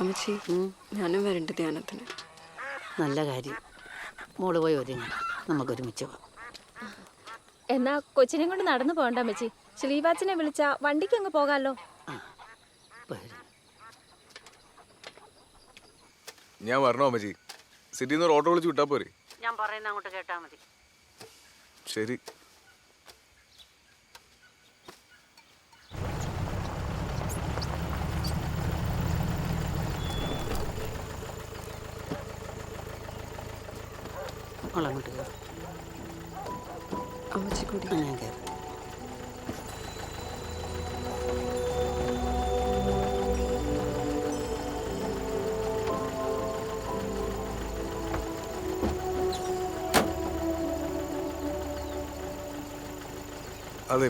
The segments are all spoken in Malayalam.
അമ്മച്ചി ഞാനും വരണ്ട് ധ്യാനത്തിന്. നല്ല കാര്യം. മോൾ പോയി ഒരുങ്ങി നമുക്ക് ഒരുമിച്ച് പോവാം. എന്നാ കൊച്ചിനെ കൊണ്ട് നടന്നു പോകണ്ട അമ്മച്ചി. ശ്രീവാച്ചിനെ വിളിച്ച വണ്ടിക്ക് അങ്ങ് പോകാലോ. ഞാൻ വരണോ അമ്മച്ചി? സിറ്റിയിൽ നിന്ന് ഒരു ഓട്ടോ വിളിച്ച് വിട്ടാ പോരെ? ഞാൻ പറയുന്ന അങ്ങോട്ട് കേട്ടാ മതി. ശരി. മോളങ്ങോട്ട് കയറി അമ്മച്ചി കൂടി ഞാൻ കയറി അതെ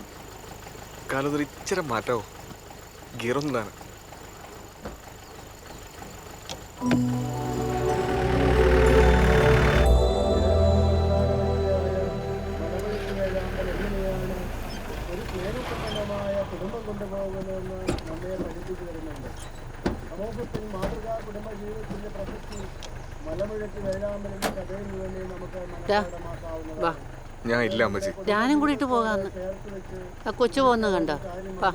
കാലത്തൊരു ഇച്ചിരി മാറ്റമോ ഗിയറൊന്നും താനെ കുടുംബം കൊണ്ടുപോകുന്നതെന്ന് നമ്മെ പഠിപ്പിച്ചു വരുന്നുണ്ട് സമൂഹത്തിൽ മാതൃകാ കുടുംബ ജീവിതത്തിന്റെ പ്രസക്തി മലമുഴക്കി വേഴാമ്പലിന്റെ കഥയിൽ വേണ്ടി നമുക്ക് മനസ്സിലാക്കാവുന്നതാണ് വാ. ഞാൻ ഇല്ല അമ്മച്ചി. ഞാനും കൂടിയിട്ട് പോകാന്ന് ആ കൊച്ചു പോകുന്ന കണ്ടോ? വാ.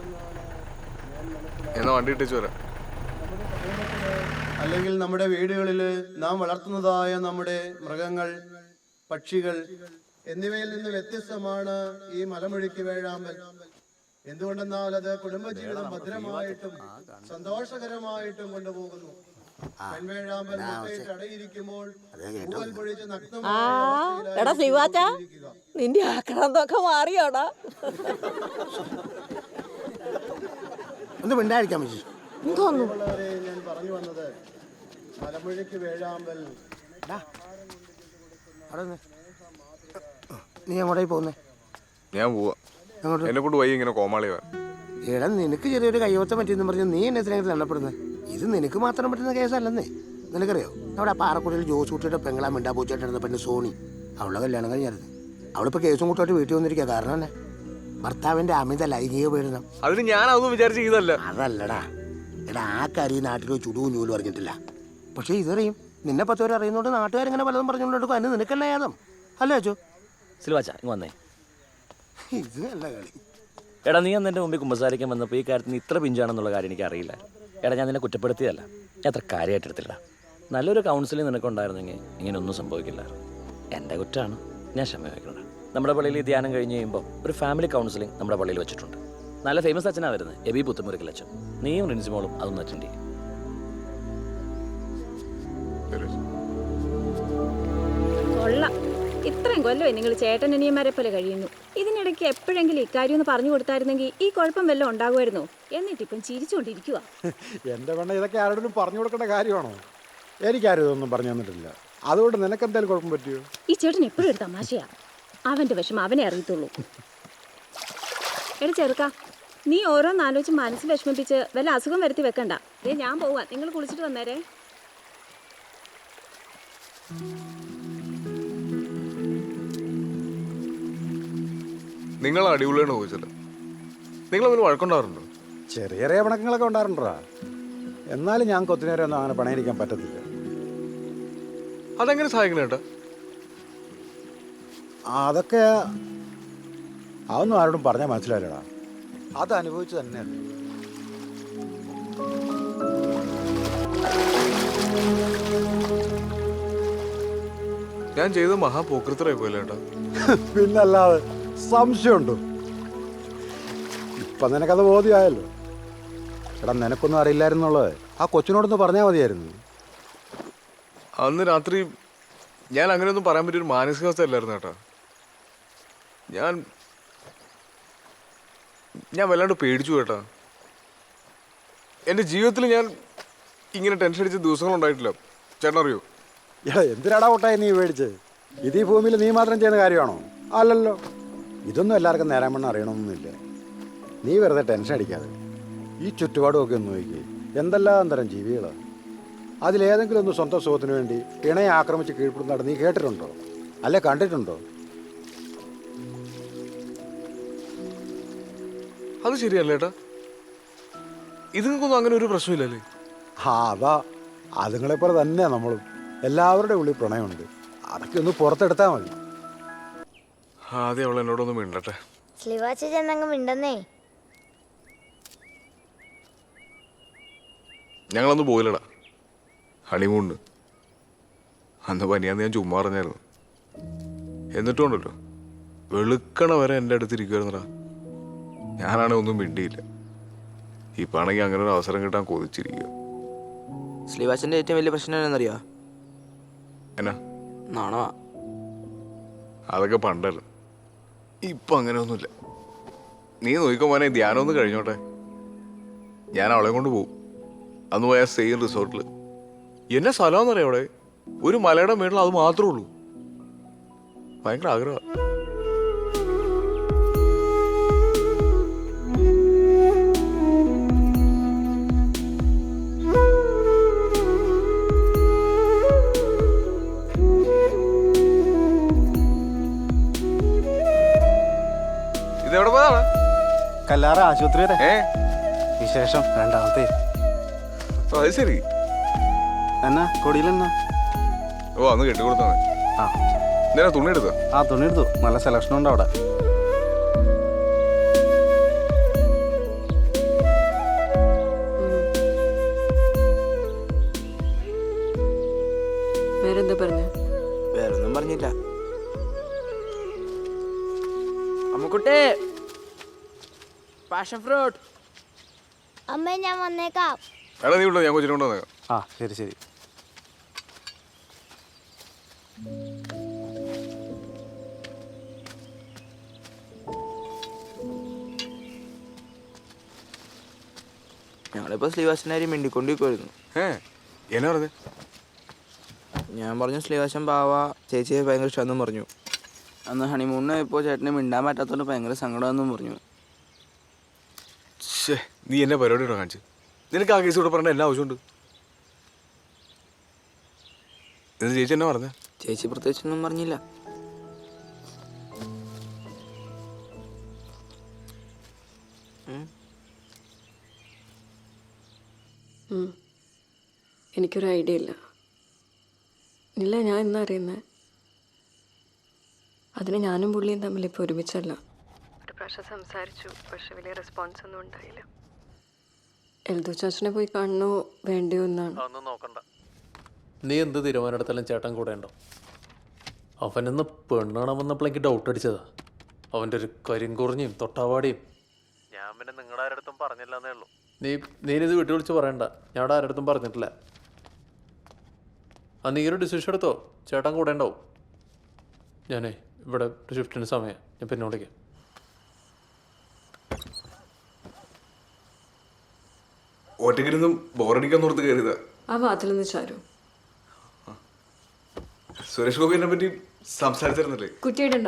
എന്നാ വണ്ടി ഇട്ടേച്ച് വരാം. അല്ലെങ്കിൽ നമ്മുടെ വീടുകളിൽ നാം വളർത്തുന്നതായ നമ്മുടെ മൃഗങ്ങൾ പക്ഷികൾ എന്നിവയിൽ നിന്ന് വ്യത്യസ്തമാണ് ഈ മലമുഴുക്കി വേഴാമ്പൽ. എന്തുകൊണ്ടെന്നാൽ അത് കുടുംബജീവിതം ഭദ്രമായിട്ടും സന്തോഷകരമായിട്ടും കൊണ്ടുപോകുന്നു. പെൺവേഴാമ്പൽ മുട്ടയിട്ട് അടയിരിക്കുമ്പോൾ പൂവൽ പൊഴിച്ച് ശിവാച്ച നിന്റെ ആക്രാന്തൊക്കെ മാറിയോടാ. ഒന്ന് മിണ്ടായിരിക്കാൻ ഞാൻ പറഞ്ഞു വന്നത്. മലമുഴയ്ക്ക് വേഴാമ്പൽ. അവിടെ നീ എങ്ങോട്ടേ പോകുന്നേ ഞാൻ പോവാ. എങ്ങോട്ട്? എന്നെ കൊണ്ട് വയ്യ ഇങ്ങനെ കോമാളി എടാ നിനക്ക് ചെറിയൊരു കൈവത്തം പറ്റിയെന്ന് പറഞ്ഞ് നീ എന്നെ സ്നേഹത്തിൽ എണ്ണപ്പെടുന്നത് ഇത് നിനക്ക് മാത്രം പറ്റുന്ന കേസല്ലെന്നേ. നിനക്കറിയോ? അവിടെ പാറക്കുടിയിൽ ജോസ് കുട്ടിയുടെ പെങ്ങളാ മിണ്ടാ പൂച്ചായിട്ട് ഇരുന്ന പെണ്ണ് സോണി. അവളുടെ കല്യാണം കഴിഞ്ഞായിരുന്നു. അവളിപ്പോൾ കേസും കൂട്ടായിട്ട് വീട്ടിൽ വന്നിരിക്കുക കാരണം തന്നെ ഭർത്താവിന്റെ അമിത ലൈംഗിക പീഡനം. അതിന് ഞാൻ അതൊന്നും വിചാരിച്ച് അതല്ലടാ. എടാ ആ കാര്യം നാട്ടിൽ ചുടുവും നൂലും പറഞ്ഞിട്ടില്ല പക്ഷേ ഇതറിയും. നിന്നെ പത്ത് പേര് അറിയുന്നോണ്ട് നാട്ടുകാരിങ്ങനെ പലതും പറഞ്ഞുകൊണ്ടിരിക്കും. അതിന് നിനക്കല്ല യാതം അല്ലേ അച്ചോ? സിൽവാച്ച ഇങ്ങ് വന്നേ. ഇത് നല്ല കളി. എടാ നീ അന്ന് എന്റെ മുമ്പിൽ കുമ്പസാരിക്കാൻ വന്നപ്പോൾ ഈ കാര്യത്തിന് ഇത്ര പിഞ്ചാണെന്നുള്ള കാര്യം എനിക്ക് അറിയില്ല. എടാ ഞാൻ നിന്നെ കുറ്റപ്പെടുത്തിയതല്ല. ഞാൻ അത്ര കാര്യമായിട്ട് എടുത്തില്ല നല്ലൊരു കൗൺസിലിംഗ് നിനക്കുണ്ടായിരുന്നെങ്കിൽ ഇങ്ങനെയൊന്നും സംഭവിക്കില്ല. എന്റെ കുറ്റമാണ് ഞാൻ ക്ഷമ വയ്ക്കണം നമ്മുടെ പള്ളിയിൽ ഈ ധ്യാനം കഴിഞ്ഞ് കഴിയുമ്പോൾ ഒരു ഫാമിലി കൗൺസിലിംഗ് നമ്മുടെ പള്ളിയിൽ വെച്ചിട്ടുണ്ട്. നല്ല ഫേമസ് അച്ഛനാണ് വരുന്നത്. എബി പുത്തുമുരുക്കൽ അച്ഛൻ. നീയും റിൻസിമോളും അതൊന്നും അറ്റൻഡ് ചെയ്യും. ഇത്രയും കൊല്ലമായി നിങ്ങൾ ചേട്ടൻ അനിയന്മാരെ പോലെ കഴിയുന്നു. ഇതിനിടയ്ക്ക് എപ്പോഴെങ്കിലും ഇക്കാര്യം ഒന്ന് പറഞ്ഞു കൊടുത്തായിരുന്നെങ്കിൽ ഈ കുഴപ്പം വല്ലതും എന്നിട്ട് എന്നിട്ടിപ്പം ചിരിച്ചുകൊണ്ടിരിക്കുക എന്റെ പെണ്ണ ഇതൊക്കെ ആരോടും പറഞ്ഞു കൊടുക്കേണ്ട കാര്യമാണോ? എനിക്കാരും ഇതൊന്നും പറഞ്ഞു തന്നിട്ടില്ല. അതുകൊണ്ട് നിനക്ക് എന്തായാലും കുഴപ്പം പറ്റിയോ? ഈ ചേട്ടൻ എപ്പോഴും ഒരു തമാശയാ. അവന്റെ വിഷമം അവനെ അറിയത്തുള്ളൂ. എടാ ചെറുക്ക നീ ഓരോന്നാലോചിച്ച് മനസ്സ് വിഷമിപ്പിച്ച് വല്ല അസുഖം വരുത്തി വെക്കണ്ട. ദേ ഞാൻ പോവാ. നിങ്ങൾ കുളിച്ചിട്ട് വന്നേരേ. നിങ്ങൾ അടിപൊളിയാണ് ചോദിച്ചത്. നിങ്ങൾ അവന് വഴക്കുണ്ടാറുണ്ടോ ചെറിയ ചെറിയ പണക്കങ്ങളൊക്കെ ഉണ്ടാറുണ്ടോ എന്നാലും ഞാൻ കൊത്തിനേരം ഒന്നും അങ്ങനെ പണയിരിക്കാൻ പറ്റത്തില്ല. അതെങ്ങനെ സഹായിക്കണം ഏട്ടാ? അതൊക്കെ അതൊന്നും ആരോടും പറഞ്ഞാൽ മനസ്സിലായില്ലടാ. അത് അനുഭവിച്ചു തന്നെയാണ് ഞാൻ ചെയ്ത മഹാപോക്കൃത്തരായി പോയില്ലേട്ടാ പിന്നല്ലാതെ സംശയമുണ്ടോ. ഇപ്പം നിനക്കത് ബോധ്യമായല്ലോ. എടാ നിനക്കൊന്നും അറിയില്ലായിരുന്നുള്ളത്. ആ കൊച്ചിനോടൊന്ന് പറഞ്ഞാൽ മതിയായിരുന്നു. അന്ന് രാത്രി ഞാൻ അങ്ങനെയൊന്നും പറയാൻ പറ്റിയൊരു മാനസികാവസ്ഥ അല്ലായിരുന്നു കേട്ടോ. ഞാൻ ഞാൻ വല്ലാണ്ട് പേടിച്ചു കേട്ടാ. എന്റെ ജീവിതത്തിൽ ഞാൻ ഇങ്ങനെ ടെൻഷൻ അടിച്ച ദിവസങ്ങളുണ്ടായിട്ടില്ല ചേട്ടൻ അറിയോ? എടാ എന്തിനാടാ കൊട്ടായി നീ പേടിച്ച്? ഇത് ഈ ഭൂമിയിൽ നീ മാത്രം ചെയ്യുന്ന കാര്യമാണോ? അല്ലല്ലോ. ഇതൊന്നും എല്ലാവർക്കും നേരാൻ വണ്ണം അറിയണമെന്നില്ല. നീ വെറുതെ ടെൻഷൻ അടിക്കാതെ. ഈ ചുറ്റുപാടുമൊക്കെ ഒന്ന് നോക്കി. എന്തെല്ലാം തരം ജീവികളാണ് അതിലേതെങ്കിലും ഒന്ന് സ്വന്തം സുഖത്തിന് വേണ്ടി ഇണയെ ആക്രമിച്ച് കീഴ്പ്പെടുന്നതാണ് നീ കേട്ടിട്ടുണ്ടോ? അല്ലെ കണ്ടിട്ടുണ്ടോ? അത് ശരിയല്ല ഏട്ടാ. ഇത് അങ്ങനെ ഒരു പ്രശ്നമില്ലല്ലേ? ആ അതാ. അതുങ്ങളെ പോലെ തന്നെയാ നമ്മളും. എല്ലാവരുടെ ഉള്ളിൽ പ്രണയമുണ്ട്. അതൊക്കെ ഒന്ന് പുറത്തെടുത്താൽ മതി. ആദ്യം അവൾ എന്നോടൊന്ന് മിണ്ടട്ടെ. സ്ലിവാച്ച ചെന്നങ്ങ് മിണ്ടെന്നേ. ഞങ്ങളൊന്ന് പോയില്ലടാ. ഹണിമൂണ് അന്ന് പനിയാന്ന് ഞാൻ ചുമ്മാ പറഞ്ഞായിരുന്നു. എന്നിട്ടും ഉണ്ടല്ലോ വെളുക്കണ വരെ എന്റെ അടുത്തിരിക്കുവായിരുന്നടാ. ഞാനാണെ ഒന്നും മിണ്ടിയില്ല. ഇപ്പം ആണെങ്കിൽ അങ്ങനെ ഒരു അവസരം കിട്ടാൻ കൊതിച്ചിരിക്കുക ശ്രീവാസിന്റെ ഏറ്റവും വലിയ പ്രശ്നം എന്നറിയോ എന്നാ? നാണമാ അതൊക്കെ പണ്ടായിരുന്നു ഇപ്പം അങ്ങനെയൊന്നുമില്ല നീ നോക്കിക്കോ മോനെ ധ്യാനം ഒന്ന് കഴിഞ്ഞോട്ടെ. ഞാൻ അവളെ കൊണ്ട് പോവും. അന്ന് പോയ സെയിം റിസോർട്ടിൽ എന്നെ സ്ഥലമെന്നറിയാം അവിടെ? ഒരു മലയുടെ മേളിൽ അത് മാത്രമേ ഉള്ളൂ. ഭയങ്കര ആഗ്രഹം. ആശുപത്രി വരെ ഏ? വിശേഷം രണ്ടാമത്തെ. ഓ, അത് ശരി. എന്നാ കൊടിയിലെന്നാ ഓ അന്ന് കെട്ടിക്കൊടുത്താ ആ. നേരെ തുണി എടുത്തോ? ആ തുണി എടുത്തു. നല്ല സെലക്ഷൻ ഉണ്ട് അവിടെ. വേറെന്താ പറഞ്ഞു? വേറെ ഒന്നും പറഞ്ഞില്ല. അമ്മുക്കുട്ടി പാഷൻ ഫ്രൂട്ട് അമ്മ ഞാൻ വന്നേക്കാം. എടാ നീ ഉള്ളോ ഞാൻ കൊച്ചിനെ കൊണ്ട് വന്നേക്കാം. ആ ശരി ശരി. ഞങ്ങളിപ്പോ ശ്രീവാസനാരി മിണ്ടിക്കൊണ്ടിരിക്കുമായിരുന്നു ഏ എന്നാ പറഞ്ഞു? ഞാൻ പറഞ്ഞു ശ്രീവാസൻ ബാവ ചേച്ചിയെ ഭയങ്കര ഇഷ്ടമെന്നും പറഞ്ഞു. അന്ന് ഹണിമൂണിന് ഇപ്പോൾ ചേട്ടന് മിണ്ടാൻ പറ്റാത്തതുകൊണ്ട് ഭയങ്കര സങ്കടമെന്നും പറഞ്ഞു. ശ്ശേ നീ എന്നെ പരിപാടി ഇടോ കാണിച്ച്? നിനക്ക് ആ കേസ് കൂടെ പറഞ്ഞ എല്ലാ ആവശ്യമുണ്ട്. ഇത് ചേച്ചി എന്നാ പറഞ്ഞ? ചേച്ചി പ്രത്യേകിച്ചൊന്നും പറഞ്ഞില്ല. എനിക്കൊരു ഐഡിയ ഇല്ല. ഇല്ല ഞാൻ എന്നാ അറിയുന്നത് അതിന് ഞാനും പുള്ളിയും തമ്മിൽ ഇപ്പോൾ ഒരുമിച്ചല്ല. ഒരു പ്രാവശ്യം സംസാരിച്ചു പക്ഷെ വലിയ റെസ്പോൺസ് ഒന്നും ഉണ്ടായില്ല. എൽദു ചാച്ചനെ പോയി കാണണോ വേണ്ടിയോ എന്നാണ്. അതൊന്നും നോക്കണ്ട. നീ എന്ത് തീരുമാനമെടുത്താലും ചേട്ടൻ കൂടെ ഉണ്ടോ? അവനെന്ന് പെണ്ണാണാൻ വന്നപ്പോൾ എനിക്ക് ഡൗട്ട് അടിച്ചതാ. അവന്റെ ഒരു കരിങ്കുറിഞ്ഞും തൊട്ടാവാടിയും. ഞാൻ പിന്നെ നിങ്ങളുടെ ആരടുത്തും പറഞ്ഞില്ല എന്നേ ഉള്ളൂ. നീ നീനിത് വീട്ടിൽ വിളിച്ച് പറയണ്ട. ഞാൻ അവിടെ ആരടുത്തും പറഞ്ഞിട്ടില്ല. ആ നീ ഒരു ഡിസിഷൻ എടുത്തോ? ചേട്ടൻ കൂടെ ഉണ്ടാവും. ഞാനേ ഇവിടെ ഷിഫ്റ്റിന് സമയം. ഞാൻ പിന്നെ വിളിക്കാം. ഒറ്റയ്ക്കിരുന്നും ബോറടിക്കാൻ ഓർത്ത് കയറിയത് ആ വാതിൽ നിന്ന് ചാരു. സുരേഷ് ഗോപിനെ പറ്റി സംസാരിച്ചിരുന്നില്ലേ? കുറ്റിയിടണ്ട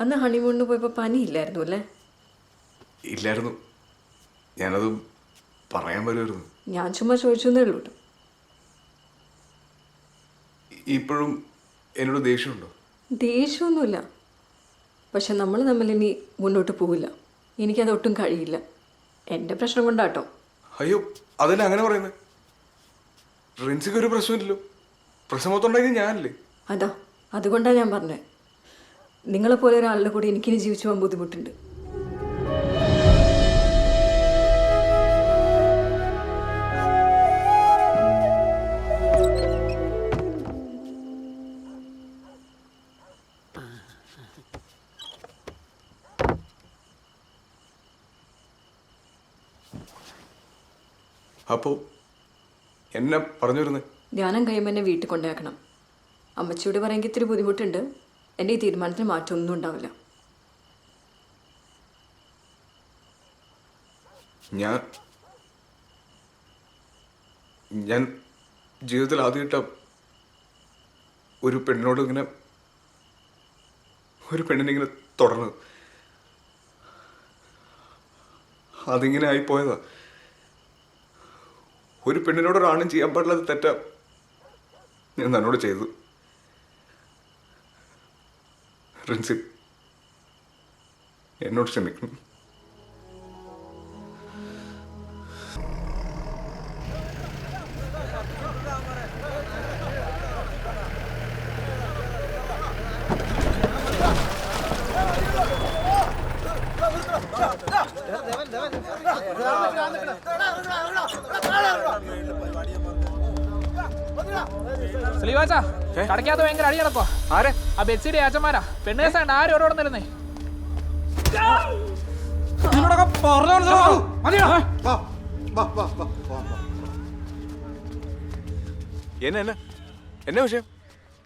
അന്ന് ഹണിമൂണിന് പോയപ്പോൾ പനിയില്ലായിരുന്നു അല്ലേ? ഇല്ലായിരുന്നു. ഞാനത് പറയാൻ വരുമായിരുന്നു ഞാൻ ചുമ്മാ ചോദിച്ചു എന്നേ ഉള്ളൂ കേട്ടോ. ഇപ്പോഴും എന്നോട് ദേഷ്യമുണ്ടോ? ദേഷ്യമൊന്നുമില്ല. പക്ഷെ നമ്മൾ തമ്മിൽ ഇനി മുന്നോട്ട് പോവില്ല. എനിക്കത് ഒട്ടും കഴിയില്ല. എന്റെ പ്രശ്നം കൊണ്ടാട്ടോ. അയ്യോ അതന്നെ അങ്ങനെ പറയുന്നത് റിൻസിക്ക് ഒരു പ്രശ്നമില്ലല്ലോ. പ്രശ്നം മൊത്തം ഞാനല്ലേ? അതാ അതുകൊണ്ടാണ് ഞാൻ പറഞ്ഞത് നിങ്ങളെപ്പോലെ ഒരാളുടെ കൂടെ എനിക്കിനി ജീവിച്ചു പോകാൻ ബുദ്ധിമുട്ടുണ്ട്. അപ്പോ എന്നെ പറഞ്ഞു വരുന്നത് ധ്യാനം കഴിയുമ്പോൾ എന്നെ വീട്ടിൽ കൊണ്ടാക്കണം അമ്മച്ചിയോട് പറയുമെങ്കിൽ ഇത്തിരി ബുദ്ധിമുട്ടുണ്ട്. എന്റെ ഈ തീരുമാനത്തിന് മാറ്റമൊന്നും ഉണ്ടാവില്ല. ഞാൻ ഞാൻ ജീവിതത്തിൽ ആദ്യമായിട്ട ഒരു പെണ്ണിനോട് ഇങ്ങനെ ഒരു പെണ്ണിനെ ഇങ്ങനെ തുടർന്നത്. അതിങ്ങനെ ആയിപ്പോയതാ ഒരു പെണ്ണിനോട് ഒരാണും ചെയ്യാൻ പാടില്ലാത്ത തെറ്റാ ഞാൻ തന്നോട് ചെയ്തു റിൻസി എന്നോട് ക്ഷമിക്കണം. ശ്രീവാച്ച കടക്കാത്ത ഭയങ്കര അടി നടക്കോ ആരെ? ആ ബെച്ചിയുടെ ഏച്ചന്മാരാ പെണ്ണ് കേസാണ്ട് ആരും ഓരോടെ നിരുന്നേ എന്നെ എന്നെ? എന്നെ വിഷയം?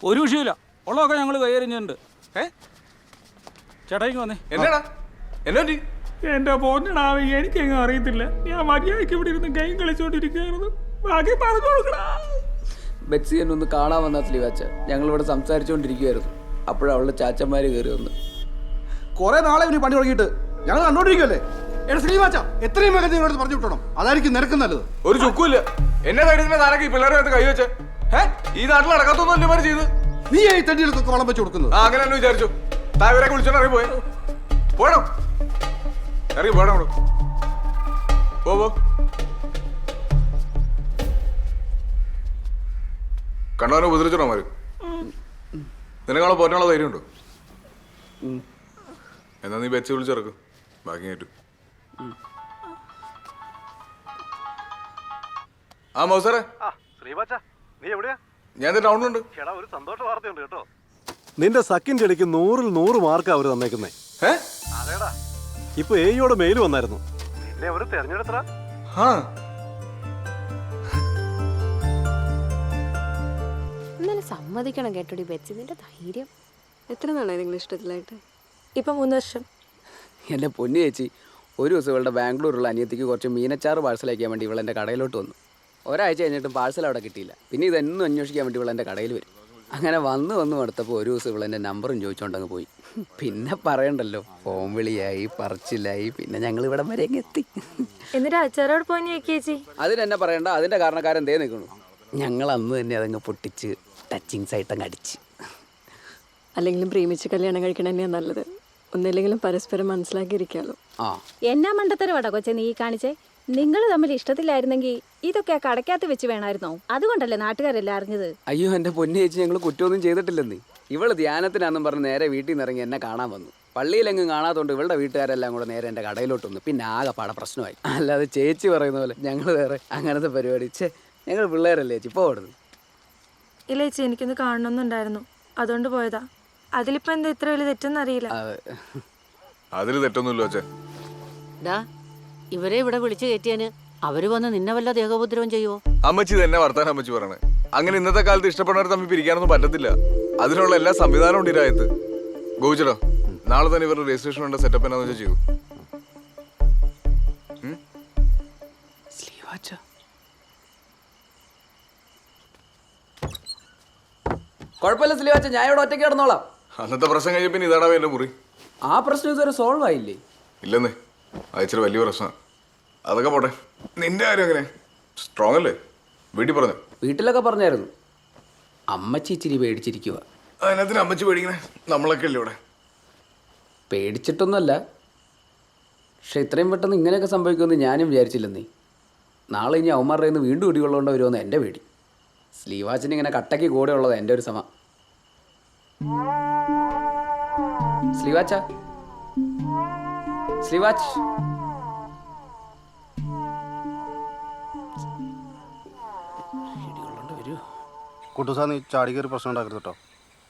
ഒരു വിഷയമില്ല ഉള്ളതൊക്കെ ഞങ്ങൾ കൈയറിഞ്ഞിട്ടുണ്ട് ഏ? ചേട്ടായിക്ക് വന്നേ. എന്നാടാ? എന്നെ പറ്റി എന്റെ പോന്നടാവി എനിക്കെങ്ങും അറിയത്തില്ല. ഞാൻ മര്യാദയ്ക്ക് ഇവിടെ ഇരുന്ന് ഗെയിം കളിച്ചോണ്ടിരിക്കുകയായിരുന്നു. ബാക്കി പറഞ്ഞു കൊടുക്കടാ. ബെറ്റ്സി എന്നെ ഒന്ന് കാണാൻ വന്ന സ്ലീവാച്ച. ഞങ്ങൾ ഇവിടെ സംസാരിച്ചുകൊണ്ടിരിക്കുകയായിരുന്നു അപ്പോഴവളുടെ ചാച്ചന്മാര് കയറി വന്ന്. കുറെ നാളെ ഇവന് പണി തുടങ്ങിയിട്ട്. ഞങ്ങൾ കണ്ടോണ്ടിരിക്കുമല്ലേ എടാ ശ്രീവാച്ച എത്രയും വേഗം നിങ്ങളോട് പറഞ്ഞു വിട്ടണം അതായിരിക്കും നിനക്ക് നല്ലത്. ഒരു ചുക്കുമില്ല. എന്നെ കരുതുന്ന താരൊക്കെ ഈ പിള്ളേരെ കൈ വെച്ച്. ഈ നാട്ടിൽ നടക്കാത്തൊന്നും അല്ലേ ചെയ്ത്? നീ ഈ തണ്ടികൾക്കൊക്കെ വളം വെച്ച് കൊടുക്കുന്നത്. ആ അങ്ങനെ തന്നെ വിചാരിച്ചു. താവരെ വിളിച്ചോണ്ട് ഇറങ്ങി പോയെ. പോയണം ഇറങ്ങി അങ്ങോട്ട്. പോ. പോ ഉപദ്രവിച്ചോ മാര് നിനക്കാളെ പോറ്റാനുള്ള ധൈര്യമുണ്ടോ? എന്നാ നീ വെച്ച് വിളിച്ചിറക്കും. ബാക്കി കേട്ടു ആ മൗസറെ നീ എവിടെയാ? ഞാൻ ദേ ടൗണിലുണ്ട്. ഒരു സന്തോഷ വാർത്തയുണ്ട് കേട്ടോ. നിന്റെ സക്കിന്റെ ഇടയ്ക്ക് നൂറിൽ നൂറ് മാർക്ക് അവർ തന്നേക്കുന്നേ. ഇപ്പൊ എയോടെ മെയിൽ വന്നായിരുന്നു. നിന്നെ അവർ തെരഞ്ഞെടുത്തടാ. സമ്മതിക്കണം കേട്ടോടി ബെച്ചി നിന്റെ ധൈര്യം. എത്ര നാളായി നിങ്ങൾ ഇഷ്ടത്തിലായിട്ട്? ഇപ്പം മൂന്ന് വർഷം. എന്റെ പൊന്നു ചേച്ചി ഒരു ദിവസം ഇവളുടെ ബാംഗ്ലൂരുള്ള അനിയത്തിക്ക് കുറച്ച് മീനച്ചാറ് പാഴ്സൽ അയക്കാൻ വേണ്ടി ഇവളെന്റെ കടയിലോട്ട് വന്നു. ഒരാഴ്ച കഴിഞ്ഞിട്ടും പാഴ്സൽ അവിടെ കിട്ടിയില്ല. പിന്നെ ഇതെന്നും അന്വേഷിക്കാൻ വേണ്ടി ഇവളെന്റെ കടയിൽ വരും. അങ്ങനെ വന്ന് വന്ന് എടുത്തപ്പോൾ ഒരു ദിവസം ഇവളെന്റെ നമ്പറും ചോദിച്ചുകൊണ്ടങ്ങ് പോയി. പിന്നെ പറയണ്ടല്ലോ ഫോൺ വിളിയായി പറച്ചിലായി പിന്നെ ഞങ്ങൾ ഇവിടെ വരെ അങ്ങ് എത്തി. എന്നിട്ട് അച്ചാറോട് പോയി ചേച്ചി? അതിനെന്നെ പറയണ്ട അതിന്റെ കാരണക്കാരൻ ദേ നിൽക്കണു ഞങ്ങൾ അന്ന് തന്നെ അതങ്ങ് പൊട്ടിച്ച് ടച്ചിങ്സ് ആയിട്ടങ്ങ് അടിച്ച്. അല്ലെങ്കിലും പ്രേമിച്ച് കല്യാണം കഴിക്കണം തന്നെയാ നല്ലത്. ഒന്നില്ലെങ്കിലും പരസ്പരം മനസ്സിലാക്കിയിരിക്കാമല്ലോ ആ. എന്നാ മണ്ടത്തരവാടാ കൊച്ചെ നീ കാണിച്ചേ? നിങ്ങൾ തമ്മിൽ ഇഷ്ടത്തിലായിരുന്നെങ്കിൽ ഇതൊക്കെ ആ കടക്കകത്ത് വെച്ച് വേണമായിരുന്നോ? അതുകൊണ്ടല്ലേ നാട്ടുകാരെല്ലാം അറിഞ്ഞത്? അയ്യോ എന്റെ പൊന്നു ചേച്ചി ഞങ്ങൾ കുറ്റമൊന്നും ചെയ്തിട്ടില്ലെന്നേ. ഇവൾ ധ്യാനത്തിനാന്നും പറഞ്ഞ് നേരെ വീട്ടിൽ നിന്ന് ഇറങ്ങി എന്നെ കാണാൻ വന്നു. പള്ളിയിലെങ്ങും കാണാത്തോണ്ട് ഇവളുടെ വീട്ടുകാരെല്ലാം കൂടെ നേരെ എന്റെ കടയിലോട്ട് വന്നു പിന്നെ ആകെ പാടെ പ്രശ്നമായി. അല്ലാതെ ചേച്ചി പറയുന്ന പോലെ ഞങ്ങൾ വേറെ അങ്ങനത്തെ പരിപാടി. ചേ ഞങ്ങൾ പിള്ളേരല്ലേ ചേച്ചി? ഇപ്പോൾ ഓടുന്നു ഇല്ല ചേച്ചി എനിക്കൊന്ന് കാണണമെന്നുണ്ടായിരുന്നു. അതുകൊണ്ട് പോയതാ. അതിലിപ്പോ എന്താ ഇത്ര വലിയ തെറ്റെന്നറിയില്ല അറിയില്ല. അതിൽ തെറ്റൊന്നുമില്ല അച്ഛൻ. ഡാ ഇവരെ ഇവിടെ വിളിച്ചു കയറ്റിയാന് അവർ വന്ന് നിന്നെ വല്ല ദേഹോപദ്രവം ചെയ്യുവോ? അമ്മച്ചി തന്നെ വർത്താനം അമ്മച്ചി പറയണേ. അങ്ങനെ ഇന്നത്തെ കാലത്ത് ഇഷ്ടപ്പെടുന്നവർ തമ്മിൽ പിരിക്കാനൊന്നും പറ്റത്തില്ല. അതിനുള്ള എല്ലാ സംവിധാനവും ഉണ്ട് ഈ രായത്ത് ഗോവിച്ചടോ നാളെ തന്നെ ഇവരുടെ രജിസ്ട്രേഷൻ ഉണ്ട് സെറ്റപ്പ് എന്നാന്ന് വെച്ചാൽ ചെയ്തു കുഴപ്പമില്ല സ്ലീവാച്ച ഞാൻ ഇവിടെ ഒറ്റയ്ക്ക് കിടന്നോളാം. അന്നത്തെ പ്രശ്നം കഴിഞ്ഞ പിന്നെ ഇതാടാ എന്റെ മുറി. ആ പ്രശ്നം ഇതുവരെ സോൾവ് ആയില്ലേ? ഇല്ലെന്നേ അയച്ചൊരു വലിയ പ്രശ്നം. അതൊക്കെ പോട്ടെ. നിന്റെ കാര്യം എങ്ങനെ? സ്ട്രോങ് അല്ലേ? വീട്ടിൽ പറഞ്ഞു? വീട്ടിലൊക്കെ പറഞ്ഞായിരുന്നു. അമ്മച്ചി ഇച്ചിരി പേടിച്ചിരിക്കുക അതിനകത്തിന് അമ്മച്ചി പേടിക്കണേ? നമ്മളൊക്കെ അല്ലേ ഇവിടെ? പേടിച്ചിട്ടൊന്നുമല്ല. പക്ഷെ ഇത്രയും പെട്ടെന്ന് ഇങ്ങനെയൊക്കെ സംഭവിക്കുമെന്ന് ഞാനും വിചാരിച്ചില്ലെന്നേ. നാളെ ഇനി അവന്മാരുടെ വീണ്ടും ഇടികൊള്ളുകൊണ്ട് വരുമെന്ന് എന്റെ പേടി. സ്ലീവാച്ചിന് ഇങ്ങനെ കട്ടയ്ക്ക് കൂടെ ഉള്ളത് എന്റെ ഒരു സമ സ്ലീവാച്ച? സ്ലീവാച്ച്. കുട്ടുസാ നീ ചാടി കയറി പ്രശ്നം ഉണ്ടാക്കരുത് കേട്ടോ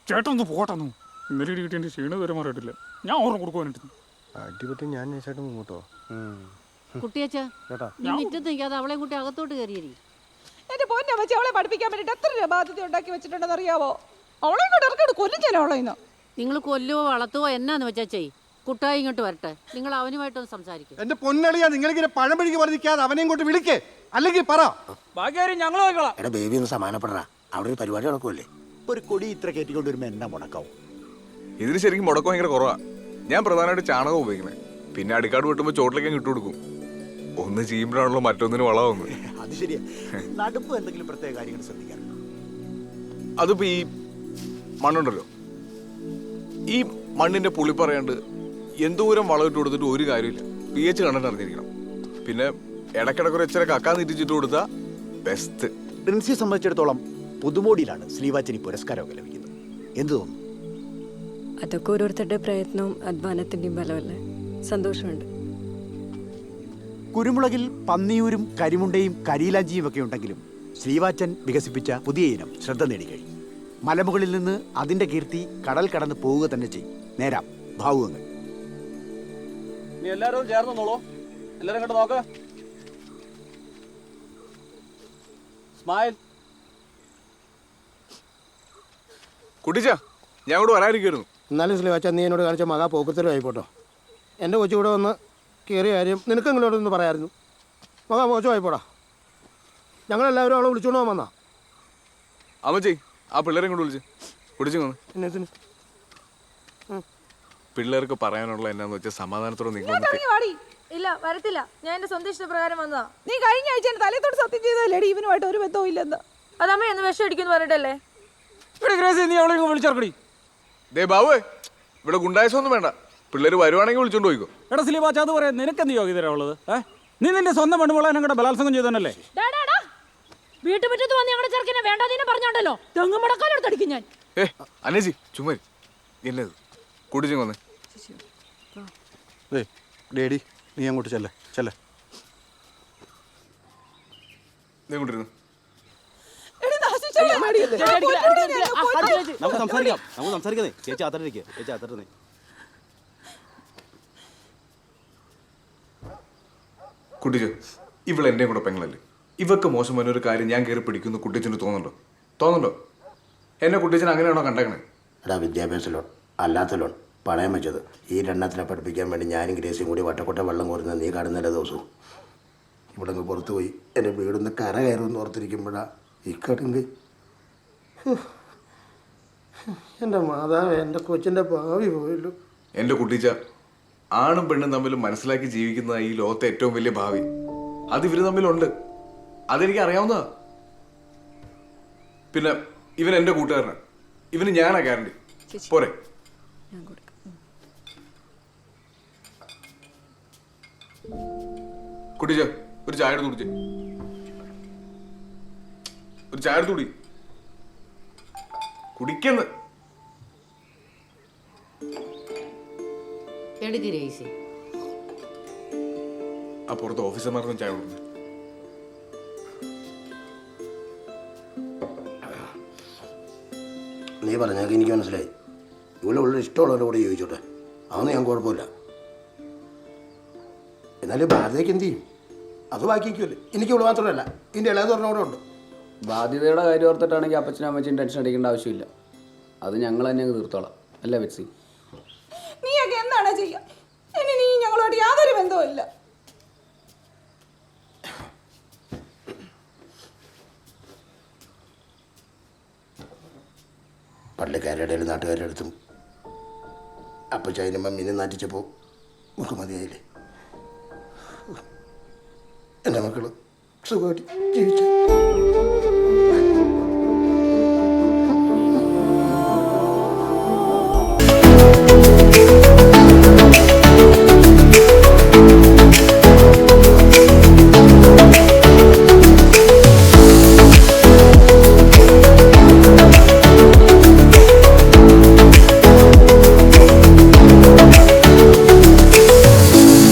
ചേട്ടൻ ഒന്ന്. പോട്ടെന്നു ഇന്നലെ ഇടി കിട്ടിയ ക്ഷീണ വരെ മാറിയിട്ടില്ല. ഞാൻ ഓർമ്മ കൊടുക്കുവാനായിട്ട് അടിപൊളി ഞാൻ ചേട്ടൻ മുങ്ങോട്ടോ കുട്ടിയച്ചാ ചേട്ടാ. നീ മുറ്റത്ത് നിൽക്കാതെ അവളെ കൂട്ടി അകത്തോട്ട് കയറിയേ എന്റെ പൊന്നെ വെച്ച് അവളെ പഠിപ്പിക്കാൻ വേണ്ടിട്ട് എത്ര രൂപ ബാധ്യത ഉണ്ടാക്കി വെച്ചിട്ടുണ്ടെന്ന് അറിയാവോ? അവളെ ഇങ്ങോട്ട് ഇറക്കോട് കൊല്ലും ഞാൻ അവളെ ഇന്ന്. നിങ്ങൾ കൊല്ലുവോ വളർത്തുവോ എന്നാന്ന് വെച്ചാ ചെയ് കുട്ടായി ഇങ്ങോട്ട് വരട്ടെ. നിങ്ങൾ അവനുമായിട്ടൊന്ന് സംസാരിക്കും. എന്റെ പൊന്നളിയാ നിങ്ങളിങ്ങനെ പഴം പിടിക്ക് വർദ്ധിക്കാതെ അവനെ ഇങ്ങോട്ട് വിളിക്കേ. അല്ലെങ്കിൽ പറ. ബാക്കി കാര്യം ഞങ്ങൾ നോക്കിക്കോളാം എടാ ബേബി ഒന്ന് സമാനപ്പെടടാ അവിടെ ഒരു പരിപാടി നടക്കുമല്ലേ ഒരു കൊടി ഇത്ര കയറ്റിക്കൊണ്ട് വരുമ്പോ എന്നാ മുടക്കാവും? ഇതിന് ശരിക്കും മുടക്കം ഭയങ്കര കുറവാ. ഞാൻ പ്രധാനമായിട്ട് ചാണകം ഉപയോഗിക്കുന്നത്. പിന്നെ അടിക്കാട് വെട്ടുമ്പോൾ ചോട്ടിലേക്ക് അങ്ങ് ഇട്ട് കൊടുക്കും. ഒന്ന് ചെയ്യുമ്പോഴാണല്ലോ മറ്റൊന്നിന് വളമാവുന്നത്. അത് ശരിയാ. നടുപ്പ് എന്തെങ്കിലും പ്രത്യേക കാര്യങ്ങൾ ശ്രദ്ധിക്കാറുണ്ട്? അതിപ്പോ ഈ മണ്ണുണ്ടല്ലോ. ഈ മണ്ണിന്റെ പുളി പറയാണ്ട് എന്തോരം വളം ഇട്ട് കൊടുത്തിട്ട് ഒരു കാര്യമില്ല. പി എച്ച് കണ്ടിട്ട് അറിഞ്ഞിരിക്കണം പിന്നെ ഇടയ്ക്കിടയ്ക്ക് ഒരു ഇച്ചിരി കക്കാൻ തിരിച്ചിട്ട് കൊടുത്താൽ ബെസ്റ്റ് പ്രിൻസിയെ സംബന്ധിച്ചിടത്തോളം പുതുമോടിയിലാണ് ശ്രീവാച്ചനി പുരസ്കാരമൊക്കെ ലഭിക്കുന്നത്. എന്ത് തോന്നുന്നു? അതൊക്കെ ഓരോരുത്തരുടെ പ്രയത്നവും അധ്വാനത്തിന്റെയും ബലമല്ലേ സന്തോഷമുണ്ട്. കുരുമുളകിൽ പന്നിയൂരും കരിമുണ്ടയും കരിയിലാഞ്ചിയും ഒക്കെ ഉണ്ടെങ്കിലും ശ്രീവാച്ചൻ വികസിപ്പിച്ച പുതിയ ഇനം ശ്രദ്ധ നേടിക്കഴിഞ്ഞു മലമുകളിൽ നിന്ന് അതിന്റെ കീർത്തി കടൽ കടന്ന് പോവുക തന്നെ ചെയ്യും. നേരാം. ഭാവുകങ്ങൾ. നീ എല്ലാവരും ചേർന്ന് നോളൂ എല്ലാവരും നോക്ക്. സ്മൈൽ. കുട്ടിച്ച ഞാൻ ഇവിടെ വരാതിരിക്കുമായിരുന്നു എന്നാലും സ്ലീവാച്ച നീ എന്നോട് കാണിച്ച മകാ പോക്കത്തിലും ആയിപ്പോട്ടോ. എന്റെ കൊച്ചു കൂടെ വന്ന് കയറിയ കാര്യം നിനക്ക് ഇങ്ങോട്ടൊന്ന് പറയായിരുന്നു. മകാ മോശമായിപ്പോടാ ഞങ്ങളെല്ലാവരും അവളെ വിളിച്ചോണ്ട് പോകാൻ വന്നാ. അമ്മച്ചി ആ പിള്ളേരെ കൊണ്ട് വിളിച്ച്. കുടിച്ചു വന്ന്. പിള്ളേർക്ക് പറയാനുള്ള എന്നാന്ന് വെച്ചാൽ സമാധാനത്തോടെ നിങ്ങൾ വാടി. ഇല്ല വരത്തില്ല. ഞാൻ എന്റെ സ്വന്തം ഇഷ്ടപ്രകാരം വന്നതാ. നീ കഴിഞ്ഞ ആഴ്ച എന്റെ തലത്തോട് സത്യം ചെയ്തല്ലേടി ഇവനുമായിട്ട് ഒരു ബന്ധവും ഇല്ലെന്ന്. അതമ്മ എന്ന് വിഷം അടിക്കുന്നു പറഞ്ഞിട്ടല്ലേ? നീ അവളെ ഇങ്ങ് വിളിച്ചിറക്കടി ദേ ബാബു ഇവിടെ ഗുണ്ടായസൊന്നും വേണ്ട. പിള്ളേർ വരുവാണെങ്കിൽ വിളിച്ചോണ്ട് പോയിക്കോ. എടാ സിലിബാച്ച അത് പറയാം നിനക്കെന്ത് യോഗ്യതരാ ഉള്ളത്? ഏഹ് നീ നിന്റെ സ്വന്തം പെണ്ണുമുള്ള എന്നെ കൂടെ ബലാത്സംഗം ചെയ്തതന്നല്ലേ വീട്ടുമുറ്റത്ത് വന്ന് ഞങ്ങളുടെ ചെറുക്കിനെ വേണ്ടാതീനെ പറഞ്ഞോണ്ടല്ലോ. തെങ്ങും മുടക്കാലെടുത്തടിക്കും ഞാൻ. ഏ അന്നേച്ചി ചുമ്മാ. എന്നത് കുടിച്ചു വന്ന്. ഡേഡി നീ അങ്ങോട്ട് ചെല്ലേ ചെല്ലേ. നീ കൊണ്ടിരുന്നു എടി നശിച്ചോളെ മടിയല്ലേ ഞാൻ കൊല്ലുവെടി ഞാൻ, കൊല്ലും. നമുക്ക് സംസാരിക്കാം നമുക്ക് സംസാരിക്കുന്നേ ചേച്ചി അത്തരടിക്കുക ചേച്ചി അത്തരുന്നേ കുട്ടിച്ചു ഇവൾ എന്റെ കൂടെ പെങ്ങളല്ലേ? ഇവക്ക് മോശം ഒരു കാര്യം ഞാൻ കയറി പിടിക്കുന്നു കുട്ടിച്ചന് തോന്നുന്നുണ്ടോ? തോന്നുന്നുണ്ടോ? എന്നെ കുട്ടിച്ചൻ അങ്ങനെയാണോ കണ്ടേക്കണേ? എടാ വിദ്യാഭ്യാസ ലോൺ അല്ലാത്ത ലോൺ പണയം വെച്ചത്. ഈ രണ്ടെണ്ണത്തിനെ പഠിപ്പിക്കാൻ വേണ്ടി ഞാനും ഗ്രേസിയും കൂടി വട്ടക്കൊട്ട വെള്ളം കോരുന്ന നീ കാണുന്നില്ല ദിവസവും. ഇവിടെ നിന്ന് പുറത്ത് പോയി എന്റെ വീടൊന്ന് കര കയറുമെന്ന് ഓർത്തിരിക്കുമ്പോഴാ ഇക്കടുങ്ക് എന്റെ മാതാവ് എന്റെ കൊച്ചിന്റെ ഭാവി പോയല്ലോ. എന്റെ കുട്ടിച്ച ആണും പെണ്ണും തമ്മിൽ മനസ്സിലാക്കി ജീവിക്കുന്ന ഈ ലോകത്തെ ഏറ്റവും വലിയ ഭാവി. അത് ഇവർ തമ്മിലുണ്ട്. അതെനിക്ക് അറിയാവുന്നതാ പിന്നെ ഇവൻ എന്റെ കൂട്ടുകാരനാണ് ഇവന് ഞാനാ ഗ്യാരണ്ടി പോരെ. കുട്ടിച്ച ഒരു ചായ എടുത്ത് കുടിച്ചേ. ഒരു ചായ എടുത്ത് കുടി. കുടിക്കുന്ന. എടുക്ക് രേസി ആ പുറത്ത് ഓഫീസർമാർക്കും ചായ കൊടുക്കുന്നു നീ പറഞ്ഞാൽ എനിക്ക് മനസ്സിലായി. ഇവിടെ ഉള്ള ഇഷ്ടമുള്ളവരുടെ കൂടെ ചോദിച്ചോട്ടെ അതൊന്നും ഞാൻ കുഴപ്പമില്ല. എന്നാലും ഭാരതയ്ക്ക് എന്ത് ചെയ്യും? അത് ബാക്കി വയ്ക്കുമല്ലേ എനിക്ക് ഇവിടെ മാത്രമല്ല. ഇതിന്റെ ഇളയത് പറഞ്ഞ ഉണ്ട്. ബാധ്യതയുടെ കാര്യം ഓർത്തിട്ടാണെങ്കിൽ അപ്പച്ചനും അമ്മച്ചും ടെൻഷൻ അടിക്കേണ്ട ആവശ്യമില്ല. അത് ഞങ്ങൾ തന്നെ അങ്ങ് തീർത്തോളാം. അല്ലേ ബെറ്റ്സി നീയൊക്കെ എന്താണ് ചെയ്യുക ഇനി നീ ഞങ്ങളോട് യാതൊരു ബന്ധവും ഇല്ല പള്ളിക്കാരുടെ ഇടയിൽ നാട്ടുകാരുടെ അടുത്തും അപ്പം ചൈനമ്മ മീനെ നാറ്റിച്ചപ്പോൾ മതിയായില്ലേ? എന്റെ മക്കൾ സുഖമായിട്ട് ജീവിച്ചു.